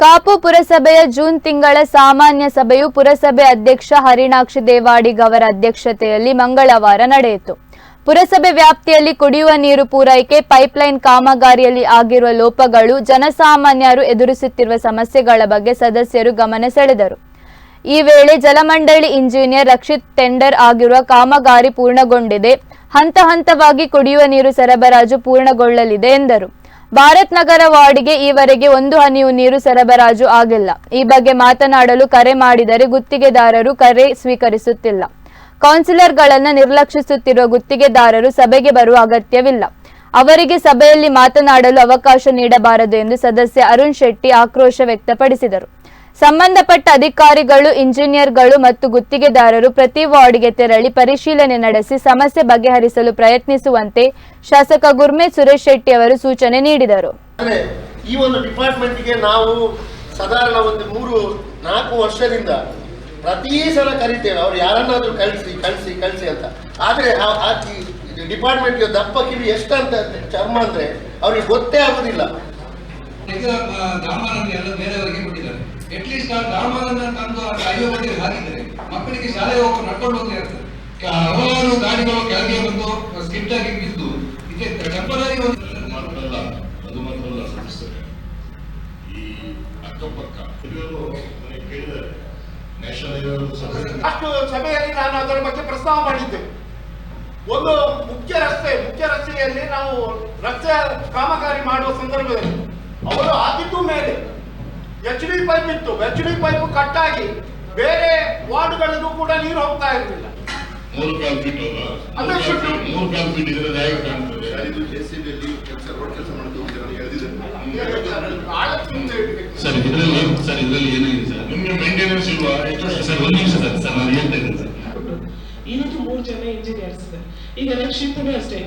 ಕಾಪು ಪುರಸಭೆಯ ಜೂನ್ ತಿಂಗಳ ಸಾಮಾನ್ಯ ಸಭೆಯು ಪುರಸಭೆ ಅಧ್ಯಕ್ಷ ಹರಿಣಾಕ್ಷಿ ದೇವಾಡಿಗ್ ಅವರ ಅಧ್ಯಕ್ಷತೆಯಲ್ಲಿ ಮಂಗಳವಾರ ನಡೆಯಿತು. ಪುರಸಭೆ ವ್ಯಾಪ್ತಿಯಲ್ಲಿ ಕುಡಿಯುವ ನೀರು ಪೂರೈಕೆ, ಪೈಪ್ಲೈನ್ ಕಾಮಗಾರಿಯಲ್ಲಿ ಆಗಿರುವ ಲೋಪಗಳು ಜನಸಾಮಾನ್ಯರು ಎದುರಿಸುತ್ತಿರುವ ಸಮಸ್ಯೆಗಳ ಬಗ್ಗೆ ಸದಸ್ಯರು ಗಮನ ಸೆಳೆದರು. ಈ ವೇಳೆ ಜಲಮಂಡಳಿ ಇಂಜಿನಿಯರ್ ರಕ್ಷಿತ್ ಟೆಂಡರ್ ಆಗಿರುವ ಕಾಮಗಾರಿ ಪೂರ್ಣಗೊಂಡಿದೆ. ಹಂತ ಹಂತವಾಗಿ ಕುಡಿಯುವ ನೀರು ಸರಬರಾಜು ಪೂರ್ಣಗೊಳ್ಳಲಿದೆ ಎಂದರು. ಭಾರತ್ ನಗರ ವಾರ್ಡ್ಗೆ ಈವರೆಗೆ ಒಂದು ಹನಿಯು ನೀರು ಸರಬರಾಜು ಆಗಿಲ್ಲ. ಈ ಬಗ್ಗೆ ಮಾತನಾಡಲು ಕರೆ ಮಾಡಿದರೆ ಗುತ್ತಿಗೆದಾರರು ಕರೆ ಸ್ವೀಕರಿಸುತ್ತಿಲ್ಲ. ಕೌನ್ಸಿಲರ್ಗಳನ್ನು ನಿರ್ಲಕ್ಷಿಸುತ್ತಿರುವ ಗುತ್ತಿಗೆದಾರರು ಸಭೆಗೆ ಬರುವ ಅಗತ್ಯವಿಲ್ಲ. ಅವರಿಗೆ ಸಭೆಯಲ್ಲಿ ಮಾತನಾಡಲು ಅವಕಾಶ ನೀಡಬಾರದು ಎಂದು ಸದಸ್ಯ ಅರುಣ್ ಶೆಟ್ಟಿ ಆಕ್ರೋಶ ವ್ಯಕ್ತಪಡಿಸಿದರು. ಸಂಬಂಧಪಟ್ಟ ಅಧಿಕಾರಿಗಳು ಇಂಜಿನಿಯರ್ಗಳು ಮತ್ತು ಗುತ್ತಿಗೆದಾರರು ಪ್ರತಿ ವಾರ್ಡ್ಗೆ ತೆರಳಿ ಪರಿಶೀಲನೆ ನಡೆಸಿ ಸಮಸ್ಯೆ ಬಗೆಹರಿಸಲು ಪ್ರಯತ್ನಿಸುವಂತೆ ಶಾಸಕ ಗುರ್ಮೆ ಸುರೇಶ್ ಶೆಟ್ಟಿ ಅವರು ಸೂಚನೆ ನೀಡಿದರು. ಆದರೆ ಈ ಒಂದು ಡಿಪಾರ್ಟ್ಮೆಂಟ್ಗೆ ನಾವು ಸಾಧಾರಣ ಒಂದು ಮೂರು ನಾಲ್ಕು ವರ್ಷದಿಂದ ಪ್ರತಿ ಸಲ ಕರಿತೇವೆ. ಅವ್ರು ಯಾರನ್ನಾದ್ರೂ ಕಳಿಸಿ ಕಳಿಸಿ ಕಳಿಸಿ ಅಂತ. ಆದರೆ ಡಿಪಾರ್ಟ್ಮೆಂಟ್ಗೆ ದಪ್ಪ ಕಿವಿ ಎಷ್ಟಂತ ಚರ್ಮ ಅಂದ್ರೆ ಅವ್ರಿಗೆ ಗೊತ್ತೇ ಆಗುದಿಲ್ಲ. ಅಟ್ಲೀಸ್ಟ್ ಆ ಡಾಮರನ್ನ ತಂದು ಆ ಕಾಯುವ ಬಗ್ಗೆ ಹಾಕಿದರೆ ಮಕ್ಕಳಿಗೆ ಶಾಲೆ ಹೋಗಿ ನಡ್ಕೊಂಡು ಹೋಗ್ತಾ ಇರ್ತದೆ ಹಲವಾರು ಗಾಡಿಗಳು ಕೆಳಗೆ ಬಂದು ಸ್ಕಿಡ್ ಆಗಿ ಬಿದ್ದು ಇದೆ ಟೆಂಪರರಿ ಒಂದು ಮಾತ್ರಲ್ಲ ಅದು ಮಾತ್ರಲ್ಲ ಸಮಸ್ಯೆ ಈ ಅಕ್ಕಪಕ್ಕ. ಎಲ್ಲರೂ ನನಗೆ ಕೇಳಿದ್ದಾರೆ. ನ್ಯಾಷನಲ್ ಹೈವೇ ಅಷ್ಟು ಸಭೆಯಲ್ಲಿ ನಾನು ಅದರ ಬಗ್ಗೆ ಪ್ರಸ್ತಾವ ಮಾಡಿದ್ದೆ. ಒಂದು ಮುಖ್ಯ ರಸ್ತೆ ಮುಖ್ಯ ರಸ್ತೆಯಲ್ಲಿ ನಾವು ರಸ್ತೆ ಕಾಮಗಾರಿ ಮಾಡುವ ಸಂದರ್ಭದಲ್ಲಿ ಅವರು ಮೇಲೆ ಎಚ್ ಡಿ ಪೈಪ್ ಇತ್ತು. ಎಚ್ ಡಿ ಪೈಪ್ ಕಟ್ಟಾಗಿ ಬೇರೆ ವಾರ್ಡ್ಗಳಿಗೂ ಕೂಡ ನೀರು ಹೋಗ್ತಾ ಇರಲಿಲ್ಲ. ಮೂರು ಕಾಲ್ ಫೀಟ್ ಅಲ್ಲ. ಮೂರು ಕಾಲ್ ಫೀಟ್ ಇದ್ರೆ ಹೇಗೆ ಕಾಣ್ತದೆ. ಇದು ಜೆ ಸಿ ಬಿಯಲ್ಲಿ ಕೆಲಸ ರೋಡ್ ಕೆಲಸ ತುಂಬೆ ಸರ್ ಇದರಲ್ಲಿ ಸರ್ ಇದರಲ್ಲಿ ಏನಾಗಿದೆ ಸರ್. ನಿಮ್ಗೆ ಮೇಂಟೆನೆನ್ಸ್ ಇಲ್ವಾ? ಸರ್ ಒಂದು ನಿಮಿಷ ಸರ್ ಸರ್ ನಾನು ಹೇಳ್ತಾ ಇದ್ದೀನಿ ಸರ್. ಇವತ್ತು ಮೂರು ಜನ ಇಂಜಿನಿಯರ್ಸ್ ಈಗ ರಕ್ಷಿತನೂ ಅಷ್ಟೇ.